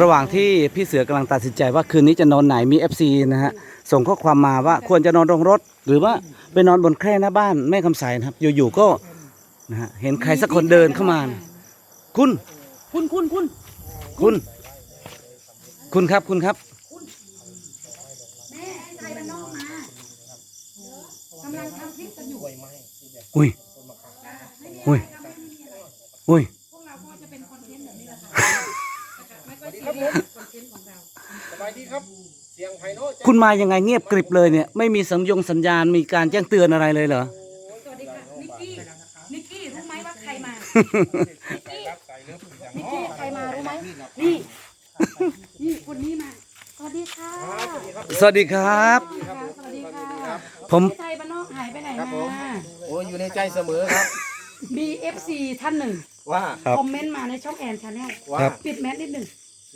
ระหว่างที่พี่เสือกำลังตัดสินใจว่าคืนนี้จะนอนไหนมี FC นะฮะส่งข้อความมาว่าควรจะนอนโรงรถ หรือว่าไปนอนบนแคร่หน้าบ้านแม่คำใสนะครับ อยู่ๆก็นะฮะเห็นใครสักคนเดินเข้ามานะคุณ คุณคุณคุณคุณ คุณครับคุณครับ แม่ไอ้ไทยบ้านนอกมากำลังทำคลิปกันอยู่อุ้ยอุ้ยอุ้ยพวกเราก็จะเป็นคอนเทนต์แบบนี้แหละค่ะ ไม่ก็ซีเรียสคอนเทนต์ของเราสบายดีครับเสียงไพโน้คุณมายังไงเงียบกริบเลยเนี่ยไม่มีสัญญงสัญญาณมีการแจ้งเตือนอะไรเลยเหรอ สวัสดีค่ะนิกกี้นิกกี้รู้ไหมว่าใครมารับใส่เลือผู้อย่างนิกกี้ใครมารู้ไหมนี่นี่คนนี้มาสวัสดีค่ะสวัสดีครับ สวัสดีค่ะผมพี่ไทยบ้านนอกหายไปไหนมา โอ้ยอยู่ในใจเสมอครับ BFC ท่านหนึ่ง ว่าครับ คอมเมนต์มาในช่องแอนชาแนลว่าครับ ปิดแมสนิดหนึ่ง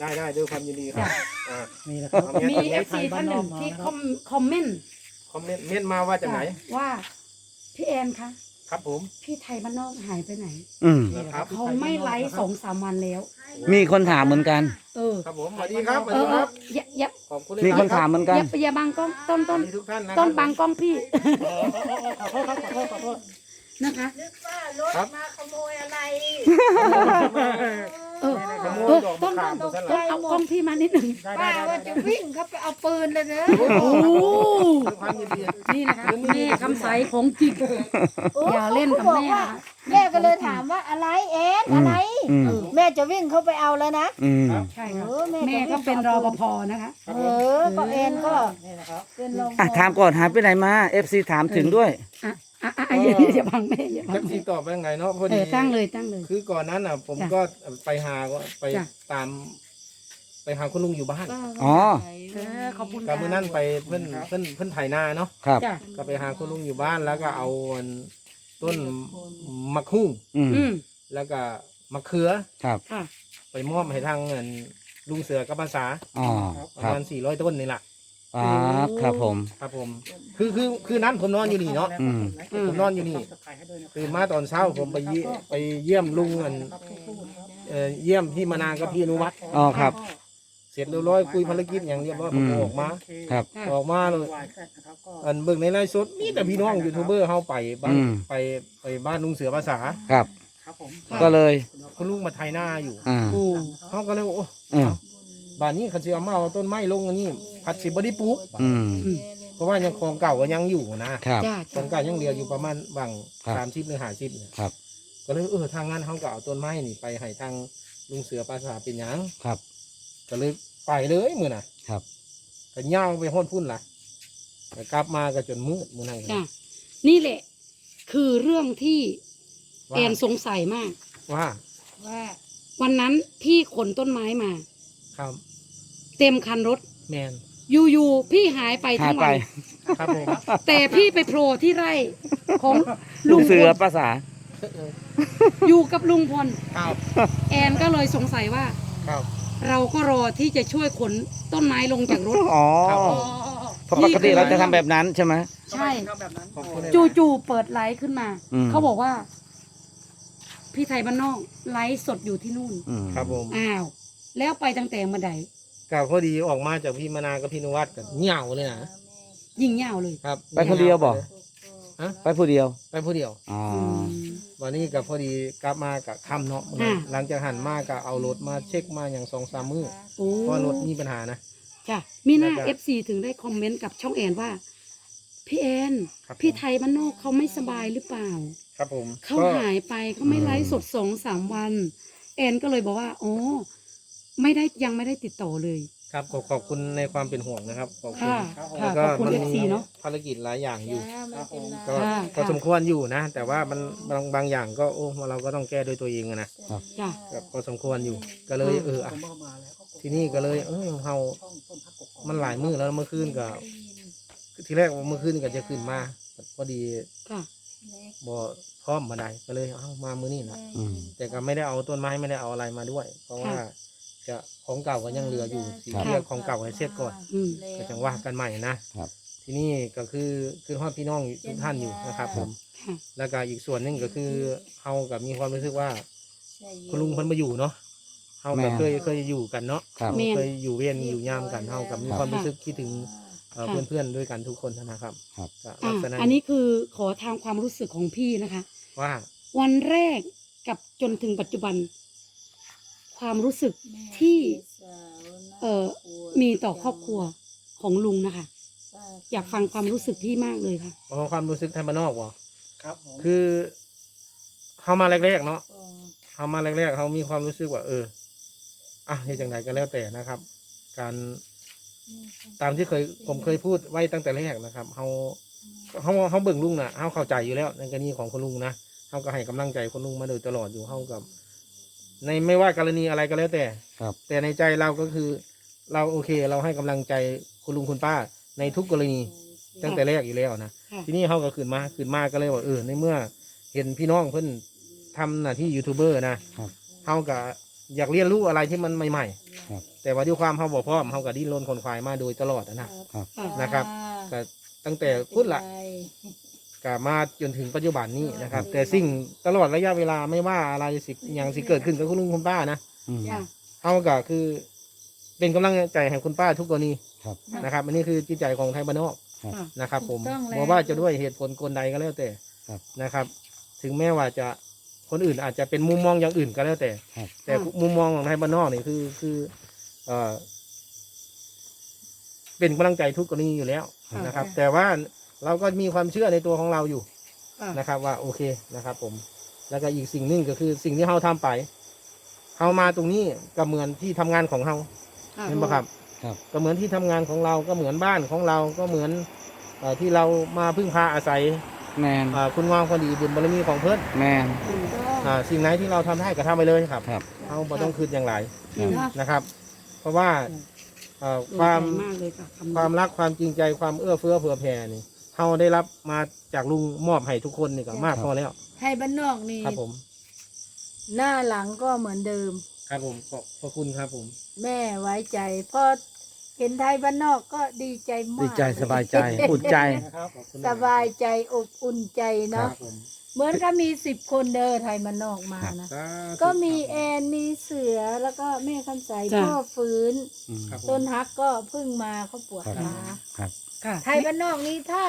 ได้ได้ด้วยความยินดีครับอ่านี่นะครับ มี FC ท่านหนึ่งที่คอมคอมเมนต์คอมเมนต์เมนต์มาว่าจากไหน ว่าพี่แอนคะครับผมพี่ไทยบ้านนอกหายไปไหน อืมนะครับ เขาไม่ไลฟ์สองสามวันแล้ว มีคนถามเหมือนกัน เออ ครับผมสวัสดีครับสวัสเอดีอคเอรัอบอย่าอย่าขอบคุณมีคนถามเหมือนกัน อย่าอย่าบังกล้องต้นสต้วันสดีทุกท่านนะต้นบังกล้องพี่ขอโทษครับขอโทษขอโทษนะคะครับเออ ขโมเอยอดอกต้มะนต้ขามต้ตันวสั้นต้นเอากล้องพี่มานิดหนึ่งได้ได้ป้าได้ว่าจะวิ่งเขาไปเอาปืนเลยนะ โอ้โหด้วยความยินดีนี่นะคะแม่คำใสของจริง อย่าเล่นกับแม่นะ แม่ก็เลยถามว่าอะไรเอ็นอะไร อืมแม่จะวิ่งเข้าไปเอาแล้วนะอืมใช่ครับเออแม่ก็เป็นรปภนะคะ เออก็เอ็นก็เป็นลมอะถามก่อนหายไปไหนมา FC ถามถึงด้วย อะ อะอะอย่าอย่าบังแม่อย่าบัแท็งกซี่ตอบไปยังไงเนาะพอเอดีอตั้งเลยตั้งเลย คือก่อนนั้นอะ ผมจ้ะก็ไปหาก็ไปจ้ะ ตาม ไปหาคุณลุงอยู่บ้านอ๋อ เออขอบคุณ กับมือนั่นไปเพื่อนเพื่อนเพื่อนไถนาเนาะครับ จ้ะก็ไปหาคุณลุงอยู่บ้านแล้วก็เอาอันต้นมะคุ่งอืมอืมแล้วก็มะเขือ ครับค่ะ ไปมอบให้ทางเงินลุงเสือกับภาษาอ๋อประครับ มาณสี่ร้อยต้นนี่แหละ ครับครับผม ครับผม คือคือคือนั้นผมนอนอยู่นี่เนาะอืมอืม ผมนอนอยู่นี่ตื่นมาตอนเช้าผมไปเยี่ยไปเยี่ยมลุงเงินเอ่อเยี่ยมพี่มานางกับพี่อนุวัฒน์อ๋อครับ เสร็จเรียบร้อยคุยภารกิจอย่างเรียบร้อยผมก็อืม ออกมาครับ ออกมาเลยอันเบิ่งในไลฟ์สดมีแต่พี่น้องยูทูบเบอร์เข้าไปบ้านอืม ไปไปบ้านลุงเสือภาษาครับ ก็เลยคุณลุงมาไทยหน้าอยู่อ่า เขาก็เลยว่าโอ้อืม บ้านนี้เขาจะเอามาเอาต้นไม้ลงอันนี้ผัดสิบไดปลูกอืมเพราะว่ายังของเก่าก็ยังอยู่นะครับ จ้าขอจ้างเก่ายังเหลืออยู่ประมาณบางครับ สามสิบหรือห้าสิบเนี่ยครับก็เลยเออทางนั้นเขาก็เอาต้นไม้นี่ไปให้ทางลุงเสือภาษาเป็นหยังครับ ก็เลยไปเลยมือน่ะครับ ก็ย่างไปห้อนพุ่นล่ะแต่กลับมาก็จนมืดมือนั่นจ้านี่แหละ คือเรื่องที่ว่าแอนสงสัยมาก ว่าว่าวันนั้นพี่ขนต้นไม้มา ครับเต็มคันรถแมนอยู่ๆพี่หายไปหาทั้ยงไปวัน ครับผม แต่พี่ไปโผล่ที่ไร่ของลุลุงงเสือพลภาษา อยู่กับลุงพลครับแอนก็เลยสงสัยว่า ครับ เราก็รอที่จะช่วยขนต้นไม้ลงจากรถอ๋อครับผม เพราะปกติเราจะทำแบบนั้นใช่ไหม ใช่ ขอบคุณเลยจู่ๆเปิดไลฟ์ขึ้นมา อืม เขาบอกว่า พี่ไทยบ้านนอกไลฟ์สดอยู่ที่นู่น อืม ครับผม อ้าว แล้วไปตั้งแต่เมื่อใดก็พอดีออกมาจากพี่มนากับพี่นวัดกับเหงี่ยวเลยนะยิ่งยาวเลยครับไปคนเดียวบอกฮะไปผู้เดียวไปผู้เดียวอ๋อม วันนี้ก็พอดีกลับมากับคำเนาะอ่า หลังจากหันมาก็เอารถมาเช็คมาอย่างสองสามมือโอ้เพราะรถมีปัญหานะ จ้ะมีหน้า แล้วก็เอฟซีถึงได้คอมเมนต์กับช่องแอนว่า พี่แอน ครับพี่ผมไทยบ้านนอกเขาไม่สบายหรือเปล่า ครับผมเขาก็หายไปเขาไม่ไลฟ์สดสองสามวัน แอนก็เลยบอกว่าอ๋อ ไม่ได้ยังไม่ได้ติดต่อเลย ครับขอขอบคุณในความเป็นห่วงนะครับขอบคุณค่ะแล้ค่ะวก็ขอบคุณมันเอฟมีซีเนาะภารกิจหลายอย่างอยู่ จ้าไม่เป็นไรก็ค่ะพอค่ะ สมควรอยู่นะ แต่ว่ามันบางบางอย่างก็โอ้เราก็ต้องแก้ด้วยตัวเองอะนะจ้ะ ก็พอสมควรอยู่ ก็เลยเอออะที่นี่ก็เลยเออเฮามันหลายมื้อแล้วเมื่อคืนก็ทีแรกว่าเมื่อคืนก็จะขึ้นมาพอดีค่ะ บ่พร้อมมาได้ก็เลยเอามามื้อนี้นะอืม แต่ก็ไม่ได้เอาต้นไม้ไม่ได้เอาอะไรมาด้วย เพราะว่าค่ะ จะของเก่าก็ยังเหลืออยู่สีครับเรียกของเก่าให้เสร็จก่อนอืม ก็จังว่ากันใหม่นะครับทีนี้ก็คือคือฮอดพี่น้องทุกท่านอยู่นะครับผมค่ะ แล้วก็อีกส่วนหนึ่งก็คือเฮากับมีความรู้สึกว่า คุณลุงเพิ่นมาอยู่เนาะเเฮาแม่ก็น เคยเคยอยู่กันเนาะครับ แม่น เคยอยู่เวียนอยู่ยามกันเฮากับมีครับความรู้สึกคิดถึงเอ่อค่ะ เพื่อนๆด้วยกันทุกคนนะครับครับ ก็อะลักษณะอันนี้คือขอทางความรู้สึกของพี่นะคะ ว่าวันแรกกับจนถึงปัจจุบัน ความรู้สึกที่เอ่อมีต่อครอบครัวของลุงนะคะ อยากฟังความรู้สึกพี่มากเลยค่ะอ๋อความรู้สึกไทยบ้านนอกบ่ครับผมคือเฮามาแรกๆเนาะเฮามาแรกๆเฮามีความรู้สึกว่า เอออะเฮ็ดจังไดก็แล้วแต่นะครับ การตามที่เคยผมเคยพูดไว้ตั้งแต่แรกนะครับเฮาเฮาเฮาเบิ่งลุงน่ะเฮาเข้าใจอยู่แล้วในกรณีของคุณลุงนะเฮาก็ให้กำลังใจคุณลุงมาโดยตลอดอยู่เฮากับ ในไม่ว่ากรณีอะไรก็แล้วแต่ ครับ แต่ในใจเราก็คือ เราโอเค เราให้กำลังใจคุณลุงคุณป้า ในทุกกรณีตั้งแต่แรกอยู่แล้วนะค่ะ ทีนี้เขาก็ขึ้นมาขึ้นมาก็เลยว่าเออในเมื่อเห็นพี่น้องเพิ่นทำหน้าที่ยูทูบเบอร์นะครับ เขาก็อยากเรียนรู้อะไรที่มันใหม่ครับ ๆ แต่ว่าด้วยความเขาบอกพร้อมเขาก็ดิ้นรนคนควายมาโดยตลอดนะค่ะนะครับ ก็ตั้งแต่พุทธละ ก็มาจนถึงปัจจุบันนี้นะครับ แต่สิ่งตลอดระยะเวลาไม่ว่าอะไรสิอย่างสิเกิดขึ้นกับคุณลุงคุณป้านะอืมค่ะเขาก็คือ เป็นกำลังใจให้คุณป้าทุกกรณีครับ นะครับ อันนี้คือจิตใจของไทยบ้านนอกครับค่ะ นะครับผมถูกต้องแล้ว บอกว่าจะด้วยเหตุผลกลใดก็แล้วแต่ครับนะครับ ถึงแม้ว่าจะคนอื่นอาจจะเป็นมุมมองอย่างอื่นก็แล้วแต่ ครับ แต่มุมมองของไทยบ้านนอกนี่คือคือเอ่อเป็นกำลังใจทุกกรณีอยู่แล้วค่ะนะครับ แต่ว่า เราก็มีความเชื่อในตัวของเราอยู่ค่ะ นะครับ ว่าโอเคนะครับ ผม แล้วก็อีกสิ่งหนึ่งก็คือสิ่งที่เราทำไปเรามาตรงนี้ก็เหมือนที่ทำงานของเราค่ะเห็นปะครับ ครับ ก็เหมือนที่ทำงานของเรา ก็เหมือนบ้านของเรา ก็เหมือนเออที่เรามาพึ่งพาอาศัยแมนอ่าคุณงามความดีบุญบารมีของเพื่อนแมน อ่าสิ่งไหนที่เราทำได้ก็ทำไปเลยครับ ครับเราไม่ต้องคืนอย่างไรครับค่ะนะครับ เพราะว่าเอ่อโดนความใจมากเลยค่ะคำนี้ ความรักความจริงใจความเอื้อเฟื้อเผื่อแผ่นี่ เราได้รับมาจากลุงมอบให้ทุกคนนี่ก็มากพอแล้วไทยบ้านนอกนี่ครับผม หน้าหลังก็เหมือนเดิม ครับผมขอบขอบคุณครับผม แม่ไว้ใจพอเห็นไทยบ้านนอกก็ดีใจมากดีใจสบายใจอุ่นใจนะครับขอบคุณสบายใจอบอุ่นใจครัเนาะบผมเหมือนก็มีสิบคนเดินไทยบ้านนอกมานะ สาธุก็มีแอนมีเสือแล้วก็แม่คำใสจ้ะ พ่อฟื้นอืมครับผมต้นฮักก็เพิ่งมาเขาปวดครับขาครับ ค่ะ ไทยบ้านนอกนี้ถ้า